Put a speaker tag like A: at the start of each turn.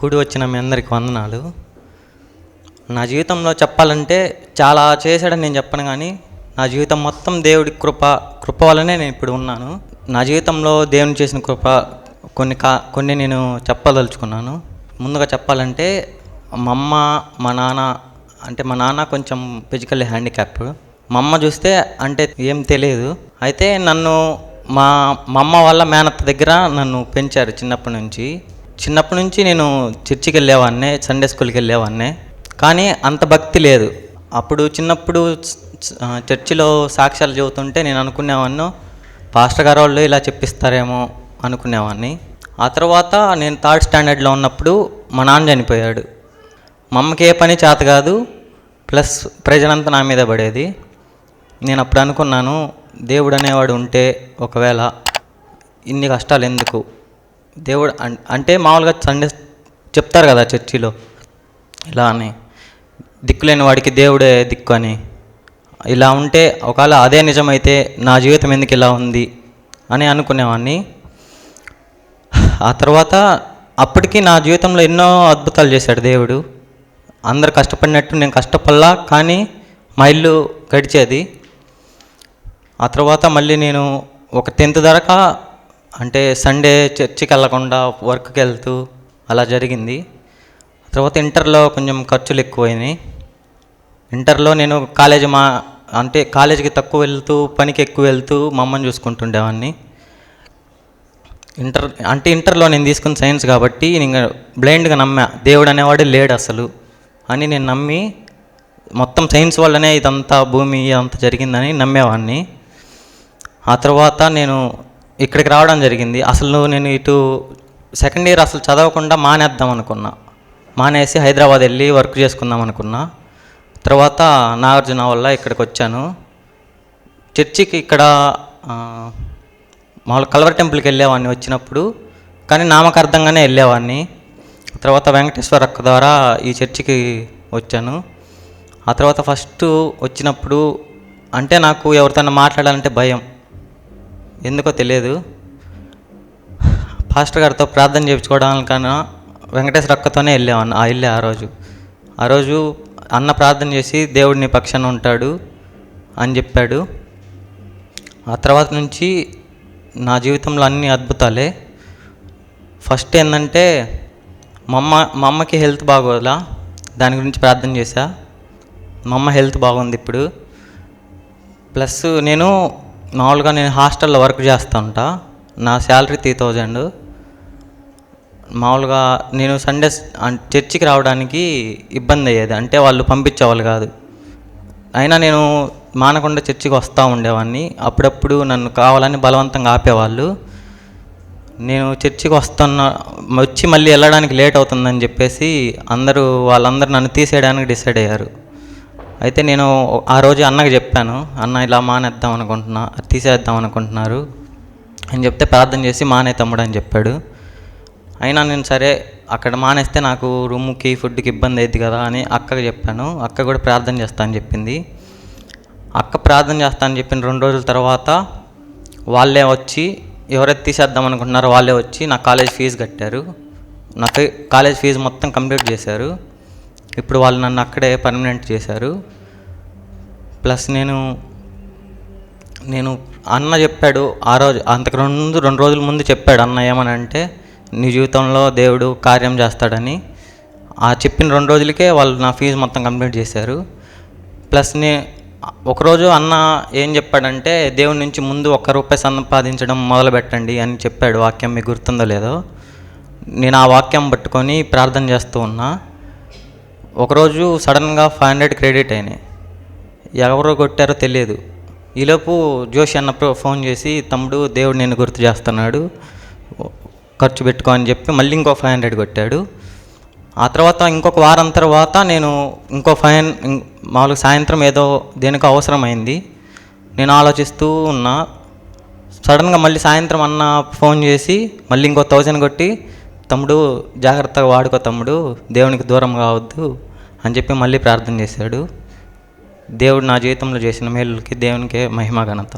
A: కూడి వచ్చిన మీ అందరికి వందనాలు. నా జీవితంలో చెప్పాలంటే చాలా చేశాడని నేను చెప్పను కానీ నా జీవితం మొత్తం దేవుడి కృప కృప వల్లనే నేను ఇప్పుడు ఉన్నాను. నా జీవితంలో దేవుని చేసిన కృప కొన్ని కా కొన్ని నేను చెప్పదలుచుకున్నాను. ముందుగా చెప్పాలంటే మా అమ్మ మా నాన్న అంటే మా నాన్న కొంచెం ఫిజికల్ హ్యాండిక్యాప్ మా అమ్మ చూస్తే అంటే ఏం తెలియదు. అయితే నన్ను మా మా అమ్మ వాళ్ళ మేనత్త దగ్గర నన్ను పెంచారు చిన్నప్పటి నుంచి. చిన్నప్పటి నుంచి నేను చర్చికి వెళ్ళేవాడినే సండే స్కూల్కి వెళ్ళేవాడినే. కానీ అంత భక్తి లేదు. అప్పుడు చిన్నప్పుడు చర్చిలో సాక్ష్యాలు చదువుతుంటే నేను అనుకునేవాడిని పాస్టర్ గారు వాళ్ళు ఇలా చెప్పిస్తారేమో అనుకునేవాడిని. ఆ తర్వాత నేను థర్డ్ స్టాండర్డ్లో ఉన్నప్పుడు మా నాన్న చనిపోయాడు. మా అమ్మకి ఏ పని చేత కాదు ప్లస్ ప్రజలంతా నా మీద పడేది. నేను అప్పుడు అనుకున్నాను దేవుడు అనేవాడు ఉంటే ఒకవేళ ఇన్ని కష్టాలు ఎందుకు? దేవుడు అంటే మామూలుగా సండే చెప్తారు కదా చర్చిలో ఇలా అని. దిక్కులేని వాడికి దేవుడే దిక్కు అని. ఇలా ఉంటే ఒకవేళ అదే నిజమైతే నా జీవితం ఎందుకు ఇలా ఉంది అని అనుకునేవాడిని ఆ తర్వాత అప్పటికి నా జీవితంలో ఎన్నో అద్భుతాలు చేశాడు దేవుడు. అందరు కష్టపడినట్టు నేను కష్టపడలా కానీ మా ఇల్లు గడిచేది. ఆ తర్వాత మళ్ళీ నేను ఒక టెన్త్ దాకా అంటే సండే చర్చికి వెళ్ళకుండా వర్క్కి వెళ్తూ అలా జరిగింది. ఆ తర్వాత ఇంటర్లో కొంచెం ఖర్చులు ఎక్కువైనాయి. ఇంటర్లో నేను కాలేజ్ మా అంటే కాలేజీకి తక్కువ వెళ్తూ పనికి ఎక్కువ వెళ్తూ మా అమ్మని చూసుకుంటుండేవాడిని ఇంటర్ అంటే ఇంటర్లో నేను తీసుకున్న సైన్స్ కాబట్టి నేను బ్లైండ్గా నమ్మా దేవుడు అనేవాడే లేడు అసలు అని నేను నమ్మి మొత్తం సైన్స్ వల్లనే ఇదంతా భూమి ఇదంతా జరిగిందని నమ్మేవాడిని ఆ తర్వాత నేను ఇక్కడికి రావడం జరిగింది. అసలు నేను ఇటు సెకండ్ ఇయర్ అసలు చదవకుండా మానేద్దాం అనుకున్నా. మానేసి హైదరాబాద్ వెళ్ళి వర్క్ చేసుకుందాం అనుకున్నా. తర్వాత నాగార్జున వల్ల ఇక్కడికి వచ్చాను. చర్చికి ఇక్కడ మామూలు కల్వర్ టెంపుల్కి వెళ్ళేవాడిని వచ్చినప్పుడు కానీ నామకార్థంగానే వెళ్ళేవాడిని. తర్వాత వెంకటేశ్వర అక్క ద్వారా ఈ చర్చికి వచ్చాను. ఆ తర్వాత ఫస్ట్ వచ్చినప్పుడు అంటే నాకు ఎవరితోనో మాట్లాడాలంటే భయం. ఎందుకో తెలియదు. పాస్టర్ గారితో ప్రార్థన చేయించుకోవడానికన్నా వెంకటేశ్వర అక్కతోనే వెళ్ళాం ఆ వెళ్ళే ఆ రోజు. ఆ రోజు అన్న ప్రార్థన చేసి దేవుడిని పక్షాన ఉంటాడు అని చెప్పాడు. ఆ తర్వాత నుంచి నా జీవితంలో అన్ని అద్భుతాలే. ఫస్ట్ ఏంటంటే మా అమ్మ మా అమ్మకి హెల్త్ బాగోలా దాని గురించి ప్రార్థన చేశా. మా అమ్మ హెల్త్ బాగుంది ఇప్పుడు. ప్లస్ నేను మామూలుగా నేను హాస్టల్లో వర్క్ చేస్తుంటా. నా శాలరీ త్రీ థౌజండ్. మామూలుగా నేను సండేస్ చర్చికి రావడానికి ఇబ్బంది అయ్యేది. అంటే వాళ్ళు పంపించేవాళ్ళు కాదు. అయినా నేను మానకుండా చర్చికి వస్తూ ఉండేవాడిని అప్పుడప్పుడు నన్ను కావాలని బలవంతంగా ఆపేవాళ్ళు. నేను చర్చికి వస్తున్న వచ్చి మళ్ళీ వెళ్ళడానికి లేట్ అవుతుందని చెప్పేసి అందరూ వాళ్ళందరూ నన్ను తీసేయడానికి డిసైడ్ అయ్యారు. అయితే నేను ఆ రోజు అన్నకి చెప్పాను అన్న ఇలా మానేద్దాం అనుకుంటున్నా తీసేద్దాం అనుకుంటున్నారు. అని చెప్తే ప్రార్థన చేసి మానే తమ్ముడు అని చెప్పాడు. అయినా నేను సరే అక్కడ మానేస్తే నాకు రూమ్కి ఫుడ్కి ఇబ్బంది అయింది కదా అని అక్కకి చెప్పాను. అక్క కూడా ప్రార్థన చేస్తా అని చెప్పింది. అక్క ప్రార్థన చేస్తా అని చెప్పిన రెండు రోజుల తర్వాత వాళ్ళే వచ్చి ఎవరైతే తీసేద్దాం అనుకుంటున్నారో వాళ్ళే వచ్చి నా కాలేజ్ ఫీజు కట్టారు. నాకు కాలేజ్ ఫీజు మొత్తం కంప్లీట్ చేశారు. ఇప్పుడు వాళ్ళు నన్ను అక్కడే పర్మనెంట్ చేశారు. ప్లస్ నేను నేను అన్న చెప్పాడు ఆ రోజు అంతకు రెండు రెండు రోజుల ముందు చెప్పాడు అన్న ఏమని అంటే నీ జీవితంలో దేవుడు కార్యం చేస్తాడని. ఆ చెప్పిన రెండు రోజులకే వాళ్ళు నా ఫీజు మొత్తం కంప్లీట్ చేశారు. ప్లస్ నే ఒకరోజు అన్న ఏం చెప్పాడంటే దేవుడి నుంచి ముందు ఒక్క రూపాయి సంపాదించడం మొదలు పెట్టండి అని చెప్పాడు వాక్యం మీకు గుర్తుందో లేదో. నేను ఆ వాక్యం పట్టుకొని ప్రార్థన చేస్తూ ఉన్నా. ఒకరోజు సడన్గా ఫైవ్ హండ్రెడ్ క్రెడిట్ అయినాయి. ఎవరు కొట్టారో తెలియదు. ఈలోపు జోషి అన్న ఫోన్ చేసి తమ్ముడు దేవుడు నేను గుర్తు చేస్తున్నాడు ఖర్చు పెట్టుకో అని చెప్పి మళ్ళీ ఇంకో ఫైవ్ హండ్రెడ్ కొట్టాడు. ఆ తర్వాత ఇంకొక వారం తర్వాత నేను ఇంకో ఫైవ్ హన్- మామూలుగా సాయంత్రం ఏదో దేనికో అవసరమైంది. నేను ఆలోచిస్తూ ఉన్నా. సడన్గా మళ్ళీ సాయంత్రం అన్న ఫోన్ చేసి మళ్ళీ ఇంకో థౌజండ్ కొట్టి తమ్ముడు జాగ్రత్తగా వాడుకో తమ్ముడు దేవునికి దూరం కావద్దు అని చెప్పి మళ్ళీ ప్రార్థన చేశాడు. దేవుడు నా జీవితంలో చేసిన మేలుకి దేవునికే మహిమ ఘనత.